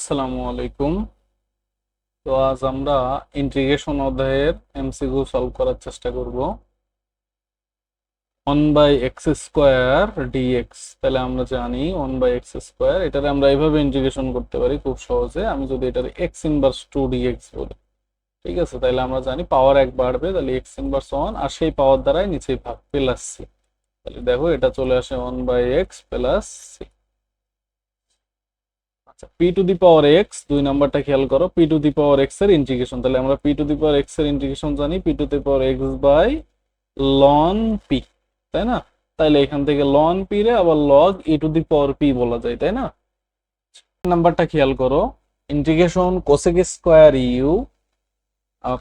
আসসালামু আলাইকুম। তো আজ আমরা ইন্টিগ্রেশন অধ্যায়ের এমসিকিউ সলভ করার চেষ্টা করব। One by x square d x তাহলে আমরা জানি ওয়ান বাই এক্স স্কোয়ার এটারে আমরা এইভাবে ইন্টিগ্রেশন করতে পারি খুব সহজে। আমি যদি এটার এক্স ইনভার্স টু ডিএক্স বলি, ঠিক আছে? তাহলে আমরা জানি পাওয়ার এক বাড়বে, তাহলে এক্স ইনভার্স ওয়ান আর সেই পাওয়ার দ্বারাই নিচেই ভাগ প্লাস সি তাহলে দেখো এটা চলে আসে one by x plus c p to the power x দুই নাম্বারটা খেয়াল করো পি টু দি পাওয়ার এক্সের ইন্টিগ্রেশন তাহলে আমরা পি টু দি পাওয়ার এক্সের ইন্টিগ্রেশন জানি p to the power x by ln p তাই না? তাইলে এখান থেকে লন পি রে আবার log e to the power p বলা যায়, তাই না? নাম্বারটা খেয়াল করো integration cosec square u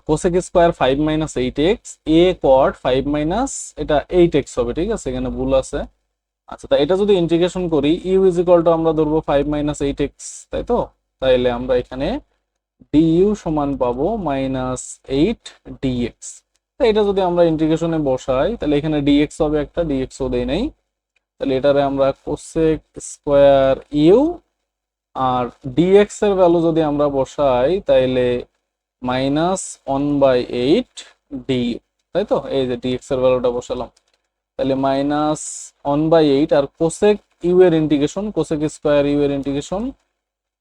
cosec square five minus eight x এ কট ফাইভ মাইনাস এটা এইট এক্স হবে, ঠিক আছে? এখানে ভুল আছে। আচ্ছা তা এটা যদি ইন্টিগ্রেশন করি ইউ ইজ ইকুয়াল টু আমরা ধরবো ফাইভ মাইনাস এইট এক্স তাই তো? তাইলে আমরা এখানে ডিইউ সমান পাবো মাইনাস এইট ডিএক্স তো এটা যদি আমরা ইন্টিগ্রেশনে বসাই তাহলে এখানে ডিএক্স হবে একটা ডিএক্সও দেই নাই। তাহলে এটারে আমরা কোসেক স্কোয়ার ইউ আর ডিএক্স এর ভ্যালু যদি আমরা বসাই, তাইলে minus one by eight d তাই তো? এই যে ডিএক্স এর ভ্যালুটা বসালাম। তাহলে মাইনাস ওয়ান বাই এইট আর কোসেক ইউ এর ইন্টিগ্রেশন কোসেক স্কোয়ার ইউ এর integration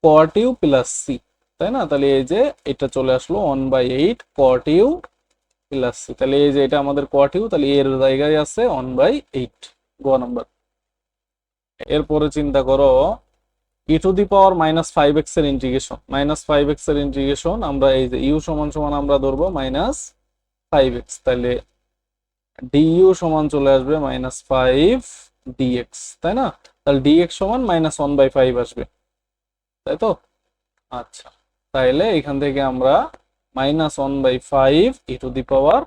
cot u plus c তাই না? তাহলে এই যে এটা চলে আসলো one by eight cot u plus c তাহলে এই যে এটা আমাদের কট ইউ তাহলে এর জায়গায় আছে ওয়ান বাই এইট গো নাম্বার এরপরে চিন্তা করো e to the power minus five এক্সের ইন্টিগ্রেশন মাইনাস ফাইভ এক্সের ইন্টিগ্রেশন আমরা এই যে ইউ সমান সমান আমরা ধরবো মাইনাস ফাইভ এক্স তাহলে ডিইউ সমান চলে আসবে মাইনাস ফাইভ ডিএক্স তাই না? তাহলে ডিএক্স সমান মাইনাস ওয়ান বাই ফাইভ আসবে, তাই তো? আচ্ছা তাইলে এখান থেকে আমরা minus one by five e to the power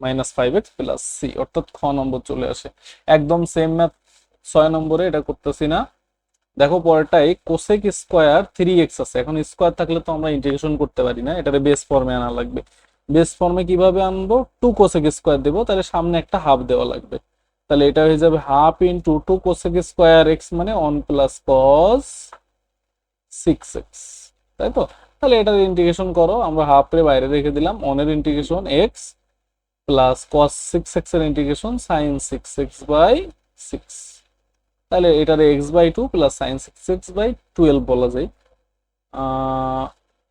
minus five x plus c অর্থাৎ খ নম্বর চলে আসে। একদম সেম ম্যাথ ছয় নম্বরে এটা করতেছি না। দেখো পরেরটাই কোসেক স্কোয়ার থ্রি এক্স আছে, এখন স্কোয়ার থাকলে তো আমরা ইন্টিগ্রেশন করতে পারি না এটারে বেস ফর্মে আনা লাগবে। বেস ফর্মে কীভাবে আনব? টু কোসেক স্কোয়ার দেবো, তাহলে সামনে একটা হাফ দেওয়া লাগবে। তাহলে এটা হয়ে যাবে half into two cosec square x মানে one plus cos six x তাই তো? তাহলে এটার ইন্টিগ্রেশন করো, আমরা হাফ রে বাইরে রেখে দিলাম অনের integration x plus cos six এক্সের integration sine six x by six তাহলে এটার x by two plus sine six x by twelve বলা যায়।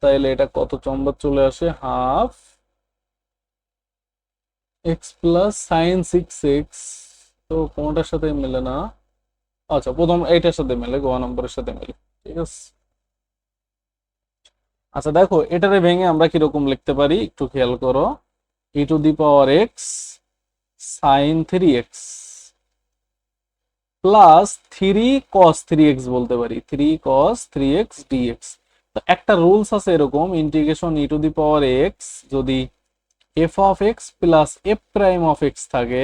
তাহলে এটা কত? চম্বর চলে আসে half x plus sine six x তো কোনটার সাথে মেলে না? আচ্ছা প্রথম এইটার সাথে মেলে, গোয়া নম্বরের সাথে মেলে, ঠিক আছে? আচ্ছা দেখো, এটারে ভেঙে আমরা কীরকম লিখতে পারি? একটু খেয়াল করো। E to the power x sine three x plus three cos three x বলতে পারি। Three cos three x dx তো একটা রুলস আছে এরকম integration e to the power x যদি f of x plus f prime of x থাকে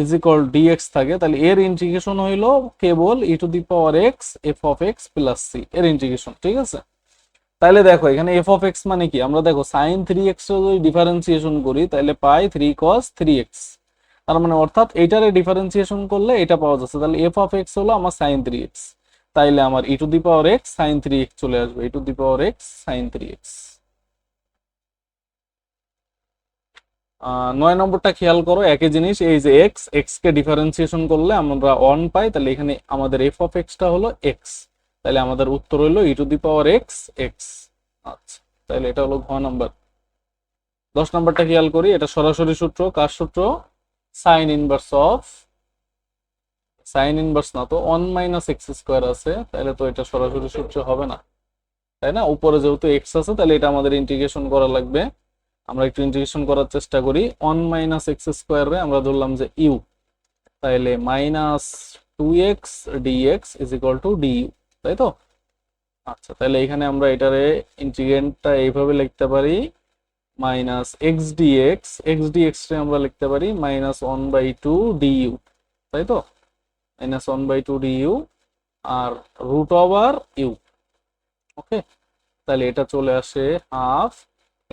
is equal dx থাকে, তাহলে এর ইন্টিগ্রেশন হইল কেবল e to the power x f of x plus c এর ইন্টিগ্রেশন ঠিক আছে? তাহলে দেখো, এখানে এফ অফ এক্স মানে কি? আমরা দেখো সাইন থ্রি এক্স যদি ডিফারেন্সিয়েশন করি, তাহলে পাই থ্রি কস থ্রি এক্স তার মানে অর্থাৎ এইটারে ডিফারেন্সিয়েশন করলে এটা পাওয়া যাচ্ছে। তাহলে এফ অফ এক্স হলো আমার সাইন থ্রি এক্স তাইলে আমার e to the power x sine three x চলে আসবে। E to the power x sine three x নয় নম্বরটা খেয়াল করো, একই জিনিস, এই যে এক্স এক্স কে ডিফারেন্সিয়েশন করলে আমরা ওয়ান পাই, তাহলে এখানে আমাদের এফ অফ এক্সটা হলো এক্স তাহলে আমাদের উত্তর হলো e to the power x x আচ্ছা তাহলে এটা হলো ঘ নাম্বার। দশ নাম্বারটা খেয়াল করি, এটা সরাসরি সূত্র, কার সূত্র? Sine inverse of sine inverse না তো ওয়ান মাইনাস এক্স স্কোয়ার আছে, তাহলে তো এটা সরাসরি সূত্র হবে না। তাই না? উপরে যেহেতু এক্স আছে, তাহলে এটা আমাদের ইন্টিগ্রেশন করা লাগবে। আমরা একটু ইন্টিগ্রেশন করার চেষ্টা করি। ওয়ান মাইনাস এক্স স্কোয়ারে আমরা ধরলাম যে ইউ তাইলে minus two x dx is equal to du তাই তো? আচ্ছা তাহলে এখানে আমরা এটারে ইন্টিগ্রেন্টটা এইভাবে লিখতে পারি। Minus x dx x dx আমরা লিখতে পারি minus one by two du তাই তো? Minus one by two du R root over u okay তাহলে এটা চলে আসে হাফ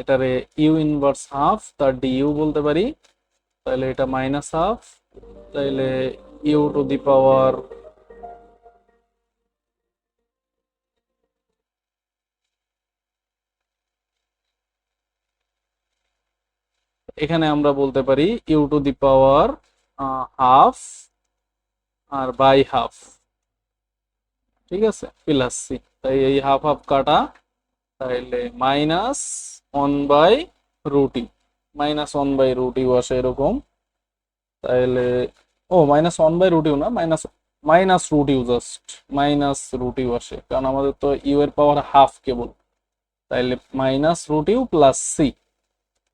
এটারে ইউ ইনভার্স হাফ তার ডি ইউ বলতে পারি তাহলে এটা মাইনাস হাফ তাহলে ইউ টু দি পাওয়ার এখানে আমরা বলতে পারি u to the power half R by half ঠিক আছে? প্লাস সি তাই এই হাফ হাফ কাটা, তাইলে minus one by root u minus one by root আসে এরকম। তাইলে, ও মাইনাস ওয়ান বাই রুটিও না minus minus root u just minus root আসে কারণ আমাদের তো ইউ এর পাওয়ার হাফ কেবল তাইলে minus root u plus c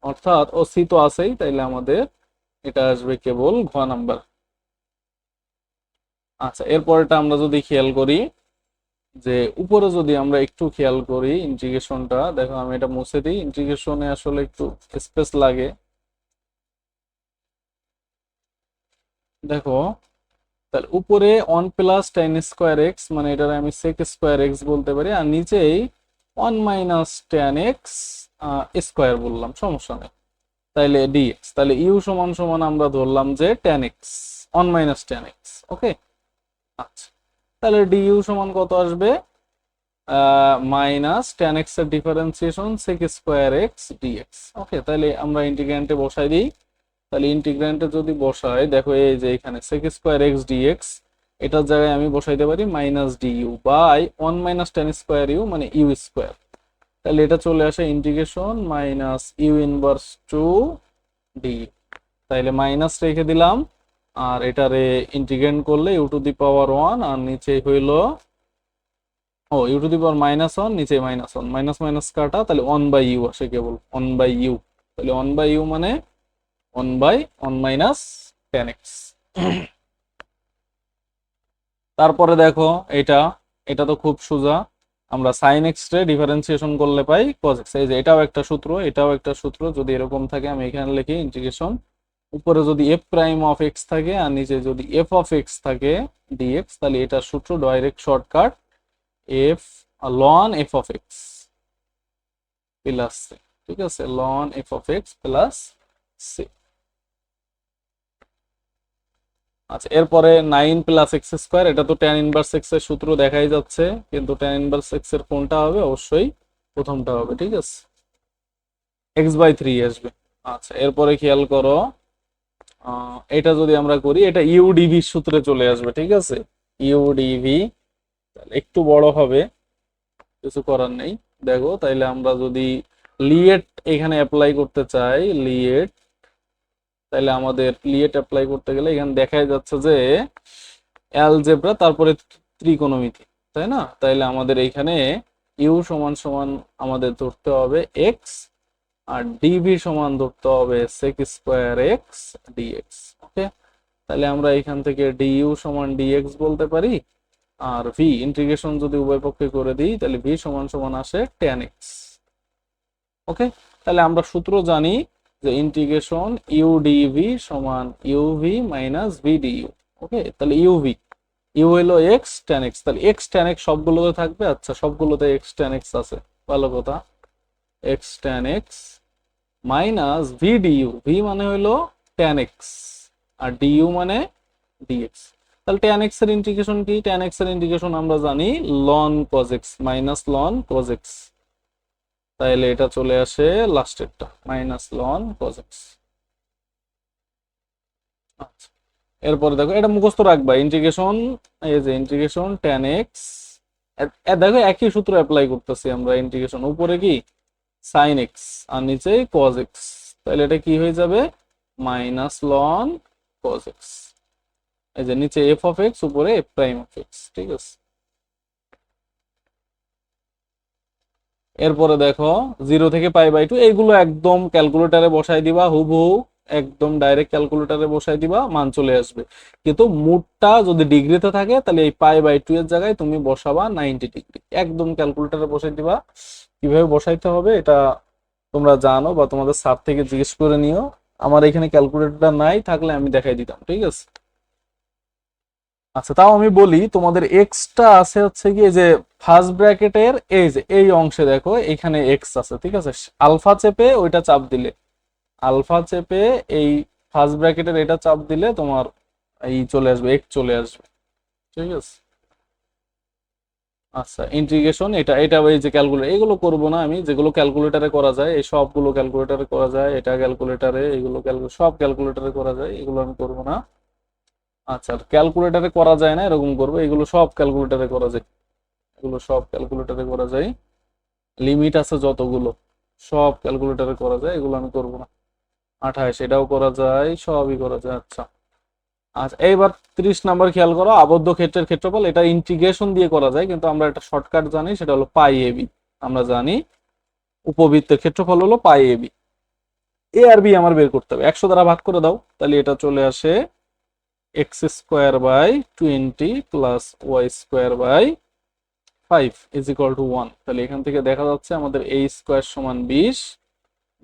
অর্থাৎ, ও সি তো আছেই, তাইলে আমাদের এটা আসবে কেবল ঘ নাম্বার আচ্ছা এরপরটা আমরা যদি খেয়াল করি যে উপরে যদি আমরা একটু খেয়াল করি ইন্টিগ্রেশনটা, দেখো আমি এটা মুছে দিই। ইন্টিগ্রেশনে আসলে একটু স্পেস লাগে। দেখো, তাহলে উপরে one plus tan square x মানে এটার আমি সেক স্কোয়ার এক্স বলতে পারি, আর নিচেই one minus tan x square বললাম, সমস্যা নেই। তাইলে ডিএক্স তাহলে ইউ সমান সমান আমরা ধরলাম যে tan x one minus tan x okay আচ্ছা। তাহলে ডিইউ সমান কত আসবে? মাইনাস টেন এক্সের differentiation sec square x dx okay তাহলে আমরা ইন্টিগ্র্যান্টে বসাই দিই। তাহলে ইন্টিগ্র্যান্টে যদি বসাই, দেখো এই যে এখানে সেক স্কোয়ার এক্স ডিএক্স এটার জায়গায় আমি বসাইতে পারি minus du by one minus tan square u মানে ইউ স্কোয়ার তাহলে এটা চলে আসে integration minus u inverse two d তাহলে মাইনাস রেখে দিলাম। আর এটারে ইন্টিগ্রেট করলে u to the power one আর নিচে হইল, ও u to the power minus one নিচে মাইনাস ওয়ান মাইনাস মাইনাস কাটা, তাহলে ওয়ান বাই ইউ আসে কেবল ওয়ান বাই ইউ তাহলে ওয়ান বাই ইউ মানে one by one minus tan x তারপরে দেখো, এটা এটা তো খুব সোজা। আমরা সাইন এক্স রে ডিফারেন্সিয়েশন করলে পাই কজ এক্স এই যে এটাও একটা সূত্র, এটাও একটা সূত্র। যদি এরকম থাকে, আমি এখানে লিখি ইন্টিগ্রেশন উপরে যদি এফ প্রাইম অফ এক্স থাকে আর নিচে যদি এফ অফ এক্স থাকে ডিএক্স তাহলে এটা সূত্র direct shortcut f ln f of x plus c ঠিক আছে? Ln f of x plus c আচ্ছা এরপরে নাইন প্লাস এক্স স্কোয়ার এটা তো ট্যান ইনভার্স এক্সের সূত্র দেখাই যাচ্ছে, কিন্তু ট্যান ইনভার্স এক্সের কোনটা হবে? অবশ্যই প্রথমটা হবে, ঠিক আছে? এক্স বাই থ্রি আসবে। আচ্ছা এরপরে খেয়াল করো এটা যদি আমরা করি, এটা ইউডিভি সূত্রে চলে আসবে, ঠিক আছে? ইউডিভি একটু বড় হবে, কিছু করার নেই। দেখো, তাইলে আমরা যদি লিয়েট এখানে অ্যাপ্লাই করতে চাই লিয়েট তাহলে আমাদের লিয়েট অ্যাপ্লাই করতে গেলে এখানে দেখাই যাচ্ছে যে অ্যালজেব্রা তারপরে ত্রিকোণমিতি তাই না? তাইলে আমাদের এইখানে ইউ সমান সমান আমাদের ধরতে হবে এক্স আর ডিভি সমান ধরতে হবে sec square x dx okay তাহলে আমরা এখান থেকে ডিইউ সমান ডিএক্স বলতে পারি, আর ভি ইন্টিগ্রেশন যদি উভয় পক্ষে করে দিই, তাহলে ভি সমান সমান আসে টেন এক্স ওকে তাহলে আমরা সূত্র জানি যে ইন্টিগ্রেশন ইউ ইউডিভি সমান ইউভি মাইনাস ভিডিইউ ওকে তাহলে ইউভি ইউ হলো এক্স টেন এক্স তাহলে এক্স টেন এক্স সবগুলোতে থাকবে? আচ্ছা সবগুলোতে এক্স টেন এক্স আছে, ভালো কথা x tan x minus v du v মানে হলো টেন এক্স আর ডিইউ মানে ডিএক্স তাহলে টেন এক্সের ইন্টিগ্রেশন কি? টেন এক্সের ইন্টিগ্রেশন আমরা জানি ln cos x minus ln cos x তাহলে এটা চলে আসে লাস্টেরটা মাইনাস লন কজ এক্স আচ্ছা এরপরে দেখো, এটা মুখস্থ রাখবা ইন্টিগ্রেশন এই যে ইন্টিগ্রেশন টেন এক্স দেখো একই সূত্র অ্যাপ্লাই করতেছি আমরা ইন্টিগ্রেশন উপরে কি? সাইন এক্স আর নিচে কজ এক্স তাহলে এটা কি হয়ে যাবে? মাইনাস লন কজ এক্স এই যে নিচে এফ অফ এক্স উপরে এফ প্রাইম অফ এক্স ঠিক আছে? এরপরে দেখো জিরো থেকে পাই বাই টু এইগুলো একদম ক্যালকুলেটারে বসাই দিবা, হুবহু। একদম ডাইরেক্ট ক্যালকুলেটারে বসাই দিবা, মান চলে আসবে। কিন্তু মুডটা যদি ডিগ্রিতে থাকে, তাহলে এই পাই বাই টু এর জায়গায় তুমি বসাবা নাইনটি ডিগ্রি একদম ক্যালকুলেটারে বসাই দিবা। কীভাবে বসাইতে হবে এটা তোমরা জানো বা তোমাদের স্যার থেকে জিজ্ঞেস করে নিও। আমার এখানে ক্যালকুলেটরটা নাই, থাকলে আমি দেখাই দিতাম, ঠিক আছে? আচ্ছা তাও আমি বলি, তোমাদের এক্সটা আছে হচ্ছে কি যে ফার্স্ট ব্র্যাকেটের এই যে, এই অংশে দেখো, এখানে এক্স আছে, ঠিক আছে? আলফা চেপে ওইটা চাপ দিলে। আলফা চেপে এই ফার্স্ট ব্র্যাকেটের এটা চাপ দিলে তোমার এই চলে আসবে এক্স চলে আসবে। ঠিক আছে? আচ্ছা ইন্টিগ্রেশন এটা এটা ওই যে ক্যালকুলেটর এগুলো করব না আমি, যেগুলো ক্যালকুলেটরে করা যায়, এই সবগুলো ক্যালকুলেটরে করা যায়, এটা ক্যালকুলেটরে এগুলো সব ক্যালকুলেটরে করা যায়, এগুলো আমি করব না। আচ্ছা ক্যালকুলেটরে করা যায় না, এরকম করব, এগুলো সব ক্যালকুলেটরে করা যায়। এগুলো সব ক্যালকুলেটরে করা যায়। লিমিট আছে যতগুলো, সব ক্যালকুলেটরে করা যায়, এগুলো আমি করব না। আঠাশ, এটাও করা যায়, সবই করা যায় আচ্ছা। আচ্ছা এইবার ত্রিশ নাম্বার খেয়াল করো, আবদ্ধ ক্ষেত্রের ক্ষেত্রফল, এটা ইন্টিগ্রেশন দিয়ে করা যায়, কিন্তু আমরা একটা শর্টকাট জানি, সেটা হলো পাই এবি আমরা জানি উপবৃত্তের ক্ষেত্রফল হলো পাই এবি এ আর বি আমার বের করতে হবে, একশো দ্বারা ভাগ করে দাও, তাহলে এটা চলে আসে x square by twenty plus y square by five is equal to one তাহলে এখান থেকে দেখা যাচ্ছে আমাদের এ স্কোয়ার সমান বিশ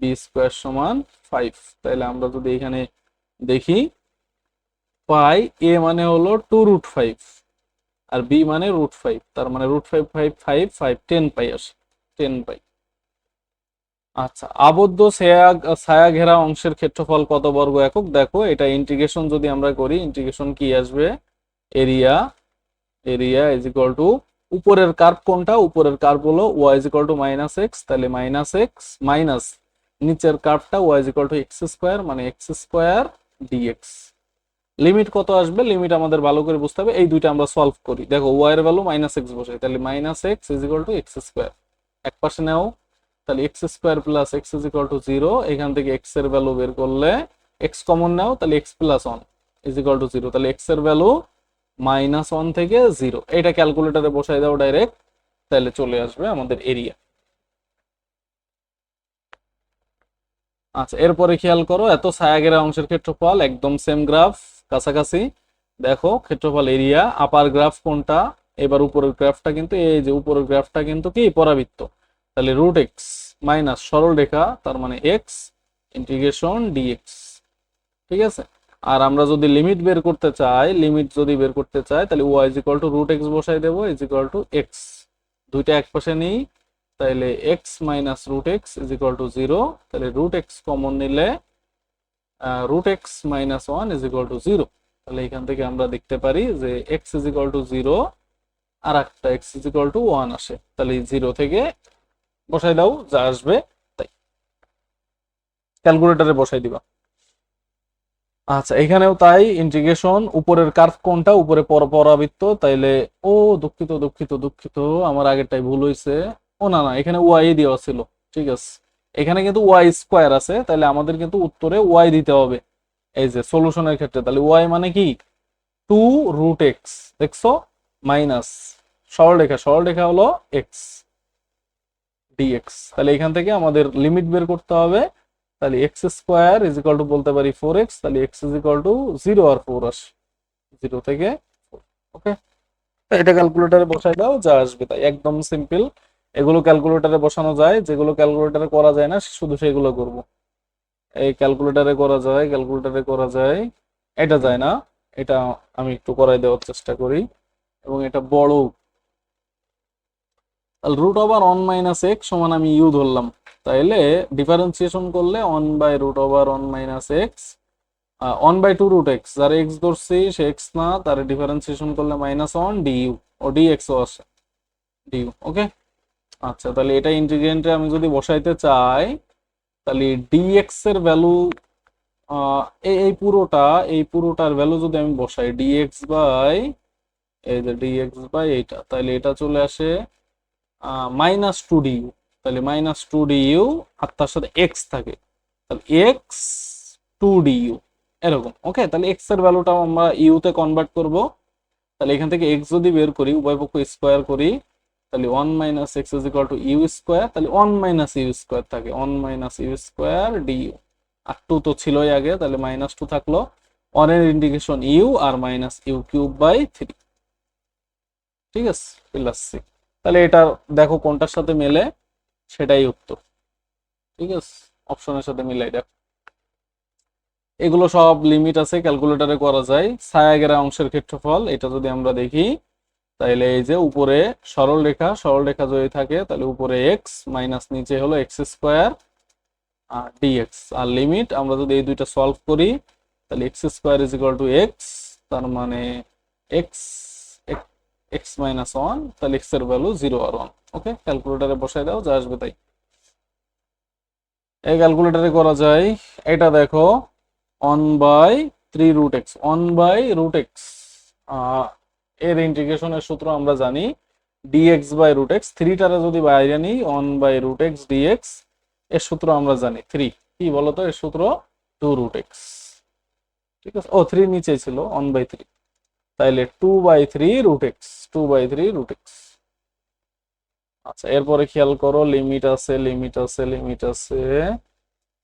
বি স্কোয়ার সমান ফাইভ তাহলে আমরা যদি এখানে দেখি, পাই এ মানে হলো টু রুট ফাইভ আর বি মানে রুট ফাইভ তার মানে root five five five five ten pi আসে টেন পাই। আচ্ছা আবদ্ধ ছায়া ছায়া ঘেরা অংশের ক্ষেত্রফল কত বর্গ একক? দেখো, এটা ইন্টিগ্রেশন যদি আমরা করি ইন্টিগ্রেশন কি আসবে? Area area is equal to উপরের কার্ভ কোনটা? উপরের কার্ভ হলো y is equal to minus x তাহলে মাইনাস এক্স মাইনাস নিচের কার্ভটা y is two x square মানে এক্স স্কোয়ার ডিএক্স লিমিট কত আসবে? লিমিট আমাদের ভালো করে বুঝতে হবে। এই দুইটা আমরা সলভ করি। দেখো ওয়াই এর ভ্যালু মাইনাস এক্স বসে তাহলে minus x is equal to x square এক পাশে নাও। তাহলে x square plus x is equal to zero এখান থেকে এক্সের ভ্যালু বের করলে এক্স কমন নাও। তাহলে x plus one is equal to zero তাহলে এক্সের ভ্যালু মাইনাস ওয়ান থেকে জিরো এটা ক্যালকুলেটারে বসাই দাও ডাইরেক্ট তাহলে চলে আসবে আমাদের এরিয়া আচ্ছা এরপরে খেয়াল করো, এত ছায়াগেরা অংশের ক্ষেত্রফল একদম সেম গ্রাফ কাছাকাছি। দেখো, ক্ষেত্রফল এরিয়া আপার গ্রাফ কোনটা? এবার উপরের গ্রাফটা কিন্তু, এই যে উপরের গ্রাফটা কিন্তু কি? পরাবৃত্ত। তাহলে রুট এক্স মাইনাস সরল রেখা, তার মানে এক্স ইন্টিগ্রেশন ডিএক্স ঠিক আছে? আর আমরা যদি লিমিট বের করতে চাই লিমিট যদি বের করতে চাই, তাহলে ওয়াই টু রুট এক্স বসাই দেবো ইজ টু এক্স দুইটা এক পাশে নিই তাহলে x minus root x is equal to zero তাহলে রুট এক্স কমন নিলে root x minus one is equal to zero তাহলে এখান থেকে আমরা দেখতে পারি যে x is equal to zero আর একটা x is equal to one আসে তাহলে জিরো থেকে বসাই দাও, যা আসবে তাই। ক্যালকুলেটরে বসাই দিবা। আচ্ছা এখানেও তাই ইন্টিগ্রেশন উপরের কার্ভ কোনটা? উপরে পর পরাবৃত্ত। তাইলে, ও দুঃখিত দুঃখিত দুঃখিত, আমার আগেরটাই ভুল হয়েছে ও না না, এখানে ওয়াই দেওয়া ছিল, ঠিক আছে। এখানে কিন্তু ওয়াই স্কোয়ার আছে, তাহলে আমাদের কিন্তু উত্তরে ওয়াই দিতে হবে। এই যে সলিউশনের ক্ষেত্রে, তাহলে ওয়াই মানে কি? টু রুট এক্স দেখছ? মাইনাস সরলরেখা সরলরেখা হলো এক্স ডিএক্স তাহলে এখান থেকে আমাদের লিমিট বের করতে হবে। তাহলে x square is equal to বলতে পারি ফোর এক্স তাহলে x is equal to zero R four আসে। জিরো থেকে ওকে এটা ক্যালকুলেটারে বসাই দাও, যা আসবে তাই, একদম সিম্পল এগুলো ক্যালকুলেটারে বসানো যায়, যেগুলো ক্যালকুলেটারে করা যায় না, শুধু সেগুলো করব। এই ক্যালকুলেটারে করা যায় ক্যালকুলেটারে করা যায়, এটা যায় না। এটা আমি একটু করাই দেওয়ার চেষ্টা করি। এবং এটা বড়। Root over one minus x সমান আমি ইউ ধরলাম। তাইলে ডিফারেন্সিয়েশন করলে one by root over one minus x one by two root x যার এক্স ধরছি সে এক্স না, তার ডিফারেন্সিয়েশন করলে মাইনাস ওয়ান ডিইউ ও ডি এক্সও আসে। ডিইউ ওকে আচ্ছা তাহলে এটা ইন্টিগ্রেন্টে আমি যদি বসাইতে চাই, তাহলে ডিএক্স এর ভ্যালু এই পুরোটা, এই পুরোটার ভ্যালু যদি আমি বসাই ডিএক্স বাই এই যে ডিএক্স বাই এইটা, তাহলে এটা চলে আসে মাইনাস টু ডি ইউ তাহলে মাইনাস টু ডি ইউ আর তার সাথে এক্স থাকে, তাহলে এক্স টু ডি ইউ এরকম ওকে তাহলে এক্সের ভ্যালুটাও আমরা ইউতে কনভার্ট করব, তাহলে এখান থেকে এক্স যদি বের করি, উভয় পক্ষ স্কোয়ার করি তাহলে one minus x is equal to u square তাহলে ওয়ান মাইনাস ইউ স্কোয়ার থাকে। One minus u square du আর টু তো ছিলই আগে, তাহলে মাইনাস টু থাকল। ওয়ানের indication u R minus u cube by three ঠিক আছে? প্লাস সি তাহলে এটা দেখো কোনটার সাথে মেলে? সেটাই উত্তর। ঠিক আছে? অপশনের সাথে মিলাই দেখো। এগুলো সব লিমিট আছে ক্যালকুলেটরে করা যায়। ছায়াগেরা অংশের ক্ষেত্রফল, এটা যদি আমরা দেখি তাহলে এই যে উপরে সরল রেখা সরল রেখা যদি থাকে তাহলে উপরে এক্স মাইনাস নিচে হলো এক্স স্কোয়ার আর ডিএক্স আর লিমিট আমরা যদি এই দুইটা সলভ করি তাহলে x square is equal to x তার মানে এক্স এক্স মাইনাস ওয়ান তাহলে এক্সের ভ্যালু জিরো আর ওয়ান ওকে ক্যালকুলেটারে বসাই দাও, যা আসবে তাই। এই ক্যালকুলেটারে করা যায়, এটা দেখো one by three root x one by root x এর ইন্টিগ্রেশনের সূত্র আমরা জানি ডিএক্স বাই রুট এক্স থ্রিটারে যদি বাইরে নিই one by root x dx এর সূত্র আমরা জানি থ্রি কি বলতো? এর সূত্র টু রুট এক্স ঠিক আছে? ও থ্রি নিচে ছিল ওয়ান বাই থ্রি তাইলে two by three root x two by three root x আচ্ছা এরপরে খেয়াল করো লিমিট আছে লিমিট আছে লিমিট আছে।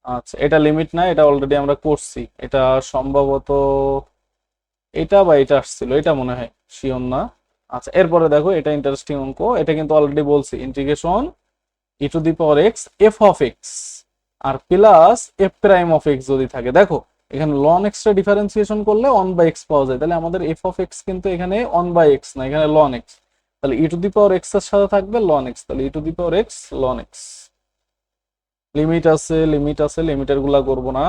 আচ্ছা এটা লিমিট না, এটা অলরেডি আমরা করছি। এটা সম্ভবত এটা বা এটা আসছিল, এটা মনে হয় শিওর না। আচ্ছা এরপরে দেখো, এটা ইন্টারেস্টিং অঙ্ক, এটা কিন্তু অলরেডি বলছি integration e to the power x f of x R plus f prime of x যদি থাকে। দেখো, এখানে লন এক্সটা ডিফারেন্সিয়েশন করলে ওয়ান বাই এক্স পাওয়া যায়, তাহলে আমাদের এফ অফ এক্স কিন্তু এখানে ওয়ান বাই এক্স না, এখানে লন এক্স তাহলে ই টু দি পাওয়ার এক্সের সাথে থাকবে লন এক্স তাহলে e to the power x ln x limit আছে লিমিট আছে লিমিটেরগুলা করব না।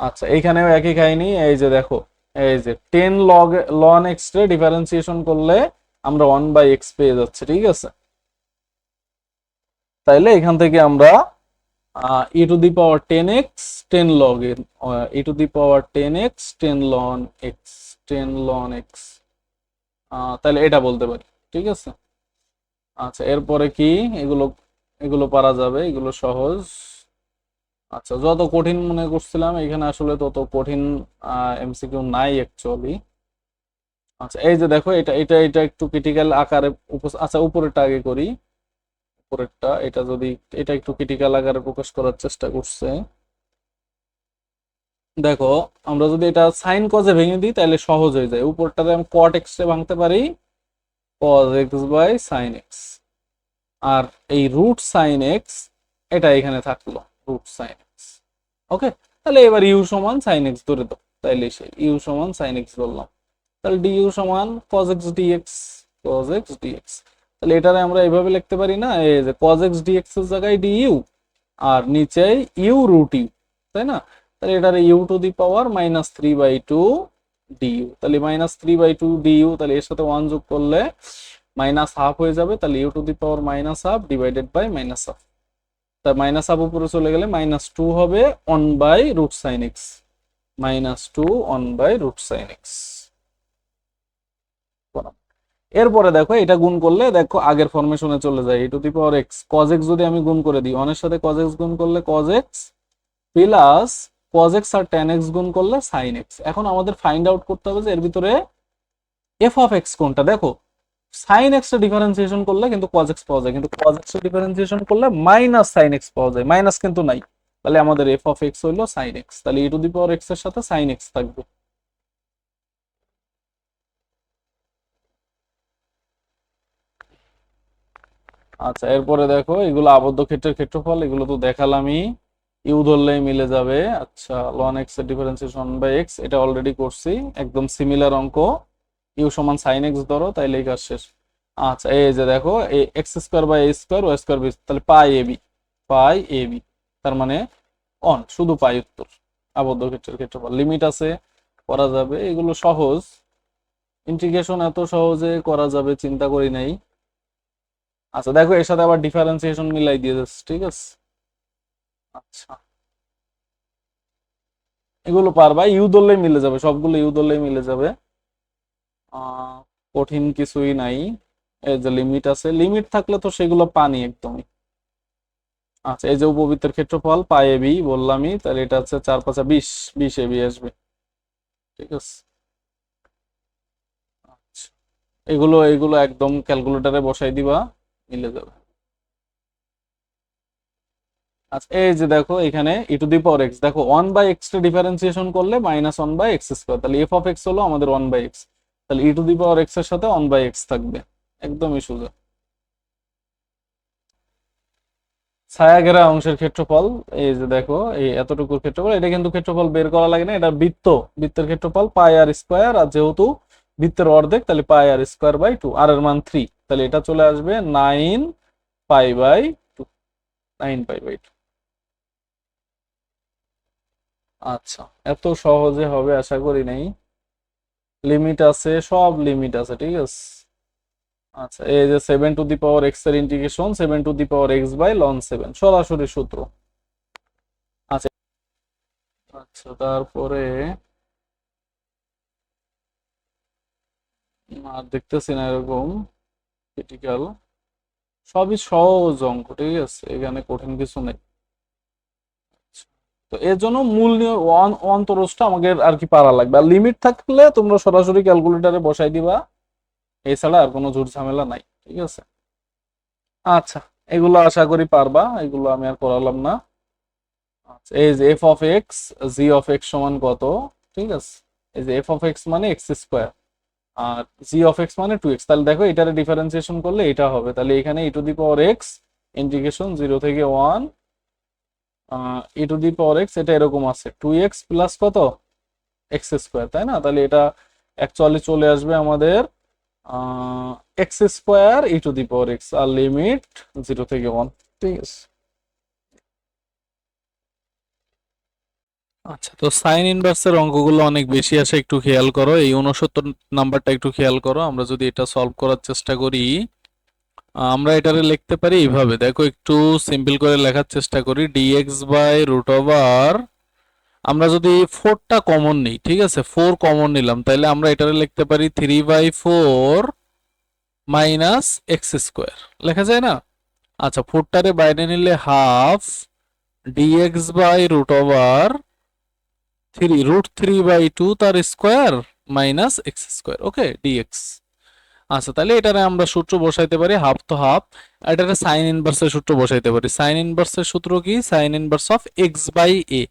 আচ্ছা এইখানেও একই কাহিনী, এই যে দেখো এই যে টেন লগ লন এক্স রে ডিফারেন্সিয়েশন করলে আমরা ওয়ান বাই এক্স পেয়ে যাচ্ছে, ঠিক আছে? তাইলে এখান থেকে আমরা e to the power tan x tan log e to the power tan x tan ln x tan ln x তাহলে এটা বলতে পারি, ঠিক আছে? আচ্ছা এরপরে কি? এগুলো এগুলো পারা যাবে, এগুলো সহজ। আচ্ছা যত কঠিন মনে করছিলাম, এখানে আসলে তত কঠিন এমসিকিউ নাই অ্যাকচুয়ালি আচ্ছা এই যে দেখো, এটা এটা এটা একটু ক্রিটিক্যাল আকারে আচ্ছা উপরেরটা আগে করি। উপরেরটা, এটা যদি, এটা একটু ক্রিটিক্যাল আকারে প্রকাশ করার চেষ্টা করছে। দেখো, আমরা যদি এটা সাইন কজে ভেঙে দিই, তাহলে সহজ হয়ে যায়। উপরটাতে আমি কট এক্স ভাঙতে পারি cos x by sine x আর এই রুট সাইন এক্স এটা এখানে থাকল। রুট সাইন এক্স ওকে তাহলে এবার ইউ সমান সাইন এক্স ধরে দাও। তাইলে সে ইউ সমান সাইন এক্স বললাম তাহলে ডি ইউ সমান cos x dx cos x dx তাহলে এটারে আমরা এইভাবে লিখতে পারি না, এই যে কজ এক্স ডিএক্স এর জায়গায় ডি ইউ আর নিচে ইউ রুট ইউ তাই না? তাহলে এটারে u to the power minus three by two du তাহলে minus three by two du তাহলে এর সাথে ওয়ান যোগ করলে মাইনাস হাফ হয়ে যাবে, তাহলে u to the power minus half divided by minus half তা মাইনাস হাফ উপরে চলে গেলে মাইনাস টু হবে one by root sine x minus two one by root sine x এরপরে দেখো, এটা গুণ করলে দেখো আগের ফরমেশনে চলে যায় e to the power x cos x যদি আমি গুণ করে দিই অনের সাথে কজ এক্স গুণ করলে cos x plus cos x আর টেন এক্স গুণ করলে সাইন এক্স এখন আমাদের ফাইন্ড আউট করতে হবে যে এর ভিতরে এফ অফ এক্স কোনটা। দেখো সাইন এক্স ডিফারেন্সিয়েশন করলে কিন্তু কজ এক্স পাওয়া যায়। কিন্তু কজ এক্স ডিফারেন্সিয়েশন করলে মাইনাস সাইন এক্স পাওয়া যায়। মাইনাস কিন্তু নাই। তাহলে আমাদের এফ অফ এক্স হইল সাইন এক্স তাহলে ই টু দি পাওয়ার এক্সের সাথে সাইন এক্স থাকবে। আচ্ছা এরপরে দেখো, এগুলো আবদ্ধ ক্ষেত্রের ক্ষেত্রফল, এগুলো তো দেখালামই। ইউ ধরলেই মিলে যাবে। আচ্ছা লন এক্সের ডিফারেন্সিয়েশন বাই এক্স এটা অলরেডি করছি। একদম সিমিলার অঙ্ক। ইউ সমান সাইন এক্স ধরো, তাইলে এই কাজ শেষ। আচ্ছা এই যে দেখো, এই x square by a square y square b তাহলে pi A B pi A B তার মানে অন শুধু পাই উত্তর। আবদ্ধ ক্ষেত্রের ক্ষেত্রফল লিমিট আছে, করা যাবে, এগুলো সহজ। ইন্টিগ্রেশন এত সহজে করা যাবে, চিন্তা করি নাই। আচ্ছা দেখো, এর সাথে আবার ডিফারেন্সিয়েশন মিলাই দিয়ে যাচ্ছে, ঠিক আছে? আচ্ছা। এগুলো পারবা ইউ ধরলেই মিলে যাবে, সবগুলো ইউ ধরলেই মিলে যাবে। কঠিন কিছুই নাই। এই যে লিমিট আছে লিমিট থাকলে তো সেগুলো পানি একদমই। আচ্ছা এই যে উপবৃত্তের ক্ষেত্রফল, পাই এবি বললামই, তাহলে এটা হচ্ছে চার পাঁচা বিশ বিশ এবি আসবে। ঠিক আছে? আচ্ছা এগুলো এগুলো একদম ক্যালকুলেটরে বসাই দিবা, মিলে যাবে। আচ্ছা এই যে দেখো, এখানে e to the power x দেখো ওয়ান বাই এক্স ডিফারেন্সিয়েশন করলে minus one by x square তাহলে এফ অফ এক্স হলো আমাদের ওয়ান বাই এক্স তাহলে ই টু দি পাওয়ার এক্সের সাথে ওয়ান বাই এক্স থাকবে। একদমই সোজা। ছায়াঘেরা অংশের ক্ষেত্রফল, এই যে দেখো, এই এতটুকুর ক্ষেত্রফল, এটা কিন্তু ক্ষেত্রফল বের করা লাগে না, এটা বৃত্ত। বৃত্তের ক্ষেত্রফল পাই আর স্কোয়ার আর যেহেতু বৃত্তের অর্ধেক, তাহলে pi r square by two r এর মান থ্রি তাহলে এটা চলে আসবে nine pi by two nine pi by two আচ্ছা এত সহজে হবে, আশা করি নাই। লিমিট আছে, সব লিমিট আছে, ঠিক আছে? আচ্ছা এই যে সেভেন টু দি পাওয়ার এক্সের integration seven to the power x by ln seven সরাসরি সূত্র। আচ্ছা আচ্ছা তারপরে আর দেখতেছি না এরকম ক্রিটিক্যাল সবই সহজ অঙ্ক, ঠিক আছে? এখানে কঠিন কিছু নেই। তো এর জন্য মূল নিয়ে অন- অন্তরজটা আমাকে আর কি পারা লাগবে। আর লিমিট থাকলে তোমরা সরাসরি ক্যালকুলেটারে বসাই দিবা। এছাড়া আর কোনো ঝুট ঝামেলা নাই, ঠিক আছে? আচ্ছা এগুলো আশা করি পারবা, এগুলো আমি আর করালাম না। আচ্ছা এই যে f of x g of x সমান কত? ঠিক আছে, এই যে এফ অফ এক্স মানে এক্স স্কোয়ার আর জি অফ এক্স মানে টু এক্স তাহলে দেখো এটারে ডিফারেন্সিয়েশন করলে এটা হবে। তাহলে এখানে e to the power x integration zero থেকে one e to the power x এটা এরকম আছে। টু এক্স প্লাস কত? এক্স স্কোয়ার তাই না? তাহলে এটা অ্যাকচুয়ালি চলে আসবে আমাদের x square e to the power x R limit zero থেকে ওয়ান ঠিক আছে? আচ্ছা তো সাইন ইনভার্সের অঙ্কগুলো অনেক বেশি আসে একটু খেয়াল করো। এই উনসত্তর নাম্বারটা একটু খেয়াল করো। আমরা যদি এটা সলভ করার চেষ্টা করি আমরা এটারে লিখতে পারি এইভাবে। দেখো, একটু সিম্পল করে লেখার চেষ্টা করি। ডিএক্স বাই রুট ওভার আমরা যদি ফোরটা কমন নিই, ঠিক আছে? ফোর কমন নিলাম তাহলে আমরা এটারে লিখতে পারি three by four minus x square লেখা যায় না? আচ্ছা ফোরটারে বাইরে নিলে half dx by root over three root three by two তার square minus x square okay dx আচ্ছা তাহলে এটারে আমরা সূত্র বসাইতে পারি হাফ তো হাফ এটারে সাইন ইনভার্সের সূত্র বসাইতে পারি। সাইন ইনভার্সের সূত্র কি? Sine inverse of x by a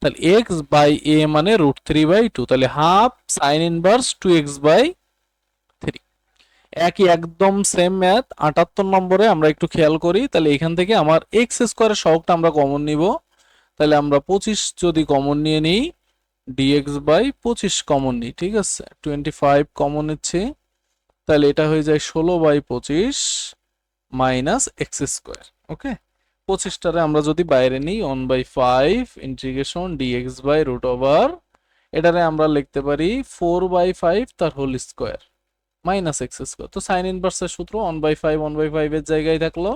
তাহলে এক্স বাই এ মানে রুট থ্রি বাই টু তাহলে half sine inverse two x by three একই একদম সেম ম্যাথ আটাত্তর নম্বরে আমরা একটু খেয়াল করি, তাহলে এখান থেকে আমার এক্স স্কোয়ারের সহগটা আমরা কমন নিব। তাহলে আমরা পঁচিশ যদি কমন নিয়ে নিই ডিএক্স বাই পঁচিশ কমন নিই, ঠিক আছে? টোয়েন্টি ফাইভ কমন নিচ্ছি। তাহলে এটা হয়ে যায় ষোলো বাই পঁচিশ মাইনাস এক্স স্কোয়ার, ওকে? পঁচিশটারে আমরা যদি বাইরে নিই, one by five integration dx by root over, এটারে আমরা লিখতে পারি ফোর বাই ফাইভ তার whole square minus x square. তো সাইন ইনভার্সের সূত্র one by five, one by ফাইভের জায়গায় থাকল।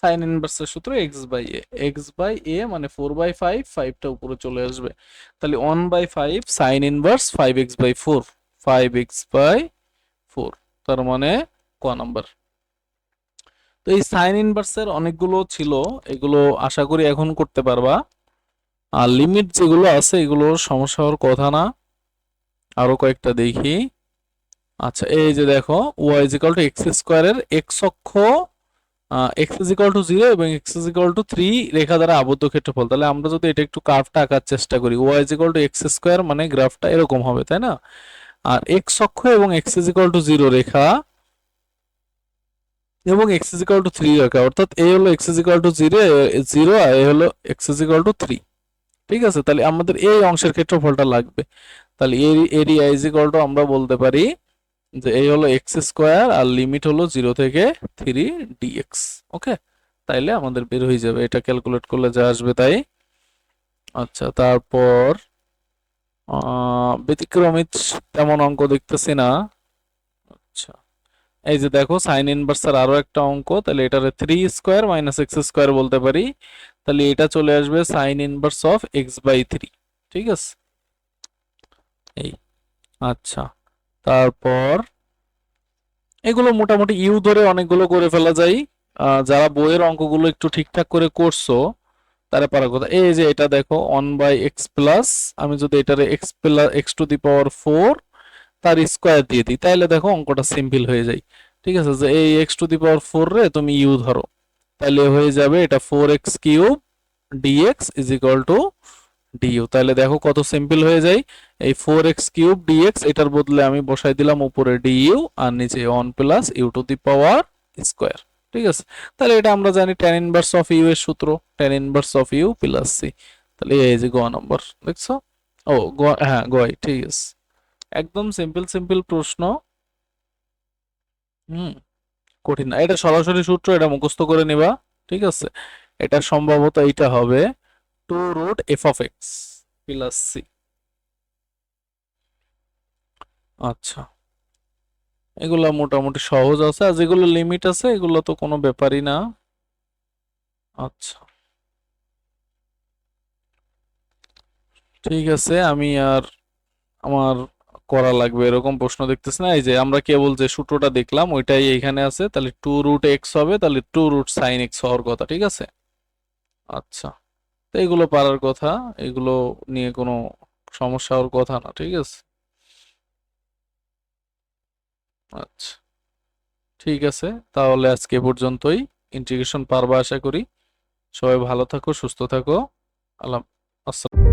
সাইন ইনভার্সের সূত্র x by a, x by a মানে ফোর বাই ফাইভ, ফাইভটা উপরে চলে আসবে। তাহলে one by five sine inverse five x by four, five x by four, তার মানে ক নাম্বার। তো এই সাইন ইনভার্সের অনেকগুলো ছিল, এগুলো আশা করি এখন করতে পারবা। আর লিমিট যেগুলো আছে এগুলো সমস্যা হওয়ার কথা না। আরও কয়েকটা দেখি। আচ্ছা এই যে দেখো y is equal to x স্কোয়ারের এক্স অক্ষ এক্স ইজ টু জিরো এবং এক্স ইজ টু থ্রি রেখা দ্বারা আবদ্ধ ক্ষেত্রফল। তাহলে আমরা যদি এটা একটু কার্ভটা আঁকার চেষ্টা করি y is to x square মানে গ্রাফটা এরকম হবে, তাই না? আর এক্স অক্ষ এবং x is equal to zero রেখা এবং x is equal to three রেখা। অর্থাৎ এ হলো x is equal to zero zero আর এ হলো x is equal to three ঠিক আছে? তাহলে আমাদের এই অংশের ক্ষেত্রফলটা লাগবে। তাহলে এরিয়া ইজ ইকাল টু আমরা বলতে পারি যে এই হলো এক্স স্কোয়ার আর লিমিট হলো জিরো থেকে থ্রি ডিএক্স ওকে? তাইলে আমাদের বের হয়ে যাবে। এটা ক্যালকুলেট করলে যা আসবে তাই। আচ্ছা তারপর ব্যতিক্রমিত তেমন অঙ্ক দেখতেছি না। আচ্ছা। এই যে দেখো সাইন ইনভার্সের আরও একটা অঙ্ক, তাহলে এটারে three square minus x square বলতে পারি। তাহলে এটা চলে আসবে sine inverse of x by three ঠিক আছে? এই আচ্ছা। তারপর, এগুলো মোটামুটি ইউ ধরে অনেকগুলো করে ফেলা যায়। যারা বইয়ের অঙ্কগুলো একটু ঠিকঠাক করে করছ তারা পারার কথা। এই যে এটা দেখো ওয়ান বাই এক্স প্লাস আমি যদি এটারে x plus x to the power four তার স্কোয়ার দিয়ে দিই তাহলে দেখো অঙ্কটা সিম্পল হয়ে যায়। ঠিক আছে? যে এই x to the power four রে তুমি ইউ ধরো তাহলে হয়ে যাবে এটা four x cube dx is equal to du তাহলে দেখো কত সিম্পল হয়ে যায়। এই ফোর এক্স কিউব ডিএক্স এটার বদলে আমি বসাই দিলাম উপরে ডিইউ আর নিচে one plus u to the power square ঠিক আছে? তাহলে এটা আমরা জানি tan ইনভার্স অফ ইউ এর সূত্র, tan inverse of u plus c তাহলে এই যে গ নম্বর দেখছ? ও গ হ্যাঁ গয় ঠিক আছে। একদম সিম্পল সিম্পল প্রশ্ন। হুম, কঠিন না। এটা সরাসরি সূত্র, এটা মুখস্থ করে নিবা, ঠিক আছে? এটা সম্ভবত এইটা হবে two root f of x plus c আচ্ছা। এগুলা মোটামুটি সহজ আছে, আর যেগুলো লিমিট আছে, এগুলো তো কোনো ব্যাপারই না। আচ্ছা। ঠিক আছে, আমি আর আমার করা লাগবে, এরকম প্রশ্ন দেখতেছি না। এই যে আমরা কেবল যে সূত্রটা দেখলাম, ওইটাই এইখানে আছে, তাহলে টু রুট এক্স হবে, তাহলে টু রুট সাইন এক্স হওয়ার কথা, ঠিক আছে? আচ্ছা তো এগুলো পারার কথা, এগুলো নিয়ে কোনো সমস্যা হওয়ার কথা না, ঠিক আছে? আচ্ছা। ঠিক আছে, তাহলে আজকে পর্যন্তই। ইন্টিগ্রেশন পারবা আশা করি। সবাই ভালো থাকো, সুস্থ থাকো। আল্লাহ আসসালাম।